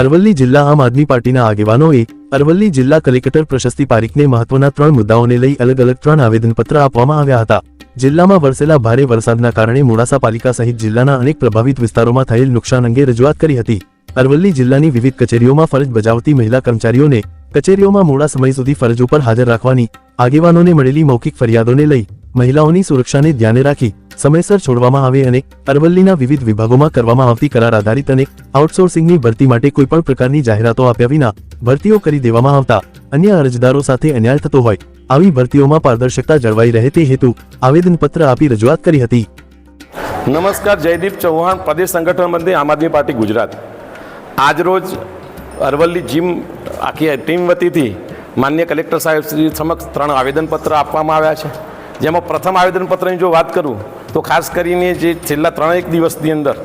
અરવલ્લી જિલ્લા આમ આદમી પાર્ટીના આગેવાનોએ અરવલ્લી જિલ્લા કલેક્ટર પ્રશસ્તિ પારીખને મહત્વના ત્રણ મુદ્દાઓને લઈ અલગ અલગ ત્રણ આવેદનપત્ર આપવામાં આવ્યા હતા. જિલ્લામાં વરસેલા ભારે વરસાદના કારણે મોડાસા પાલિકા સહિત જિલ્લાના અનેક પ્રભાવિત વિસ્તારોમાં થયેલ નુકસાન અંગે રજૂઆત કરી હતી. અરવલ્લી જિલ્લાની વિવિધ કચેરીઓમાં ફરજ બજાવતી મહિલા કર્મચારીઓને કચેરીઓમાં મોડા સમય સુધી ફરજ ઉપર હાજર રાખવાની આગેવાનોને મળેલી મૌખિક ફરિયાદોને લઈ મહિલાઓની સુરક્ષાને ધ્યાને રાખી સમયસર છોડવામાં આવે અને અરવલ્લીના વિવિધ વિભાગોમાં કરવામાં આવતી કરાર આધારિત અને આઉટસોર્સિંગની ભરતી માટે કોઈપણ પ્રકારની જાહેરાતો આપ્યા વિના ભરતીઓ કરી દેવામાં આવતા અન્ય અરજદારો સાથે અન્યાય થતો હોય આવી ભરતીઓમાં પારદર્શકતા જળવાઈ રહે તે હેતુ આવેદનપત્ર આપી રજૂઆત કરી હતી. નમસ્કાર, જયદીપ ચૌહાણ, પ્રદેશ સંગઠન મંત્રી આમ આદમી પાર્ટી ગુજરાત. આજરોજ અરવલ્લી જીમ આખી ટીમ વતીથી માન્ય કલેક્ટર સાહેબ શ્રી સમક્ષ ત્રણ આવેદનપત્ર આપવામાં આવ્યા છે. જેમાં પ્રથમ આવેદનપત્રની જો વાત કરું, તો ખાસ કરીને જે છેલ્લા ત્રણેક દિવસની અંદર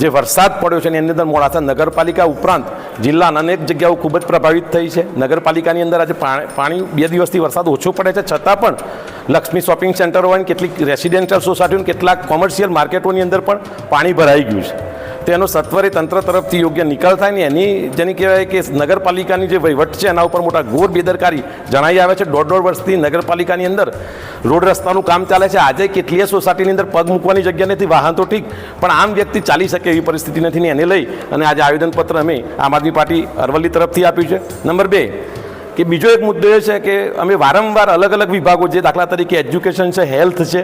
જે વરસાદ પડ્યો છે, એની અંદર મોડાસા નગરપાલિકા ઉપરાંત જિલ્લાના અનેક જગ્યાઓ ખૂબ જ પ્રભાવિત થઈ છે. નગરપાલિકાની અંદર આજે પાણી બે દિવસથી વરસાદ ઓછો પડે છે. છતાં પણ લક્ષ્મી શોપિંગ સેન્ટર હોય કેટલીક રેસિડેન્શિયલ સોસાયટીઓ કેટલાક કોમર્શિયલ માર્કેટોની અંદર પણ પાણી ભરાઈ ગયું છે. તેનો સત્વરે તંત્ર તરફથી યોગ્ય નિકાલ થાય ને એની જેની કહેવાય કે નગરપાલિકાની જે વહીવટ છે, એના ઉપર મોટા ઘોર બેદરકારી જણાઈ આવે છે. દોઢ દોઢ વર્ષથી નગરપાલિકાની અંદર રોડ રસ્તાનું કામ ચાલે છે. આજે કેટલીય સોસાયટીની અંદર પગ મૂકવાની જગ્યા નથી, વાહન તો ઠીક, પણ આમ વ્યક્તિ ચાલી શકે એવી પરિસ્થિતિ નથી ને એને લઈ અને આજે આવેદનપત્ર અમે આમ આદમી પાર્ટી અરવલ્લી તરફથી આપ્યું છે. નંબર બે, કે બીજો એક મુદ્દો એ છે કે અમે વારંવાર અલગ અલગ વિભાગો, જે દાખલા તરીકે એજ્યુકેશન છે, હેલ્થ છે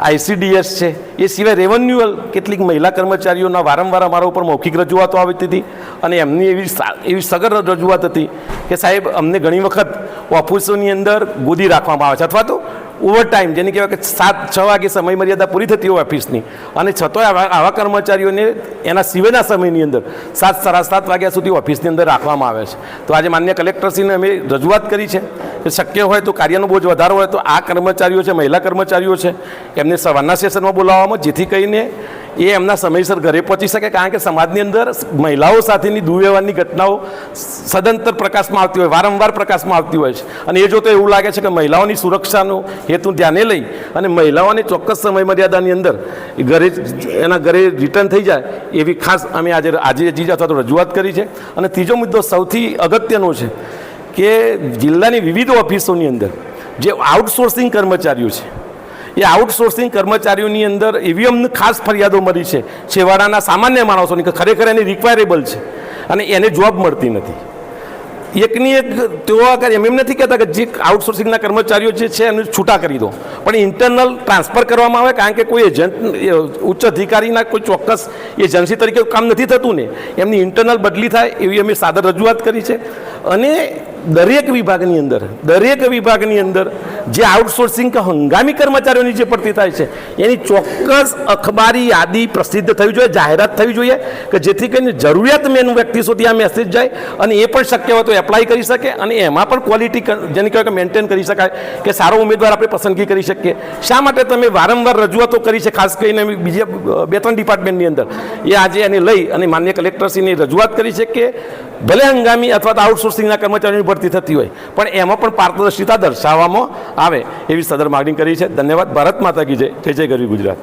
આઈસીડીએસ છે. એ સિવાય રેવન્યુઅલ કેટલીક મહિલા કર્મચારીઓના વારંવાર અમારા ઉપર મૌખિક રજૂઆતો આવતી હતી અને એમની એવી એવી સગર રજૂઆત હતી કે સાહેબ, અમને ઘણી વખત ઓફિસોની અંદર ગોદી રાખવામાં આવે છે અથવા તો ઓવર જેની કહેવાય કે સાત, છ વાગે સમય મર્યાદા પૂરી થતી હોય ઓફિસની અને છતાંય આવા કર્મચારીઓને એના સિવાયના સમયની અંદર સાત, સાડા સાત વાગ્યા સુધી ઓફિસની અંદર રાખવામાં આવે છે. તો આજે માન્ય કલેક્ટરશ્રીને અમે રજૂઆત કરી છે કે શક્ય હોય તો કાર્યનો બોજ વધારો હોય તો આ કર્મચારીઓ છે, મહિલા કર્મચારીઓ છે, એમને સવારના સેશનમાં બોલાવવામાં, જેથી કરીને એ એમના સમયસર ઘરે પહોંચી શકે, કારણ કે સમાજની અંદર મહિલાઓ સાથેની દુર્વ્યવહારની ઘટનાઓ સદંતર પ્રકાશમાં આવતી હોય, વારંવાર પ્રકાશમાં આવતી હોય છે. અને એ જોતો એવું લાગે છે કે મહિલાઓની સુરક્ષાનો હેતુ ધ્યાને લઈ અને મહિલાઓને ચોક્કસ સમય મર્યાદાની અંદર ઘરે એના ઘરે રિટર્ન થઈ જાય, એવી ખાસ અમે આજે આજે જીજ અથવા તો રજૂઆત કરી છે. અને ત્રીજો મુદ્દો સૌથી અગત્યનો છે કે જિલ્લાની વિવિધ ઓફિસોની અંદર જે આઉટસોર્સિંગ કર્મચારીઓ છે એ આઉટસોર્સિંગ કર્મચારીઓની અંદર એવી અમને ખાસ ફરિયાદો મળી છે. છેવાડાના સામાન્ય માણસોની ખરેખર એની રિક્વાયરેબલ છે. અને એને જોબ મળતી નથી. એકની એક તેઓ આગળ એમ એમ નથી કહેતા કે જે આઉટસોર્સિંગના કર્મચારીઓ જે છે એને છૂટા કરી દો. પણ ઇન્ટરનલ ટ્રાન્સફર કરવામાં આવે કારણ કે કોઈ એજન્ટ ઉચ્ચ અધિકારીના કોઈ ચોક્કસ એજન્સી તરીકે કામ નથી થતું ને, એમની ઇન્ટરનલ બદલી થાય એવી અમે સાદર રજૂઆત કરી છે. અને દરેક વિભાગની અંદર, દરેક વિભાગની અંદર જે આઉટસોર્સિંગ કે હંગામી કર્મચારીઓની જે ભરતી થાય છે, એની ચોક્કસ અખબારી યાદી પ્રસિદ્ધ થવી જોઈએ, જાહેરાત થવી જોઈએ કે જેથી કરીને જરૂરિયાતમેન વ્યક્તિ સુધી આ મેસેજ જાય અને એ પણ શક્ય હોય તો એપ્લાય કરી શકે અને એમાં પણ ક્વોલિટી જેને કહેવાય કે મેન્ટેન કરી શકાય કે સારો ઉમેદવાર આપણે પસંદગી કરી શકીએ. શા માટે તમે વારંવાર રજૂઆતો કરી છે, ખાસ કરીને બીજા બે ત્રણ ડિપાર્ટમેન્ટની અંદર? એ આજે એને લઈ અને માન્ય કલેક્ટરશ્રીની રજૂઆત કરી છે કે ભલે હંગામી અથવા તો આઉટસોર્સિંગના કર્મચારીઓની ભરતી થતી હોય, પણ એમાં પણ પારદર્શિતા દર્શાવવામાં આવે એવી સદર માગણી કરી છે. ધન્યવાદ. ભારત માતા કી જય. જય જય ગરવી ગુજરાત.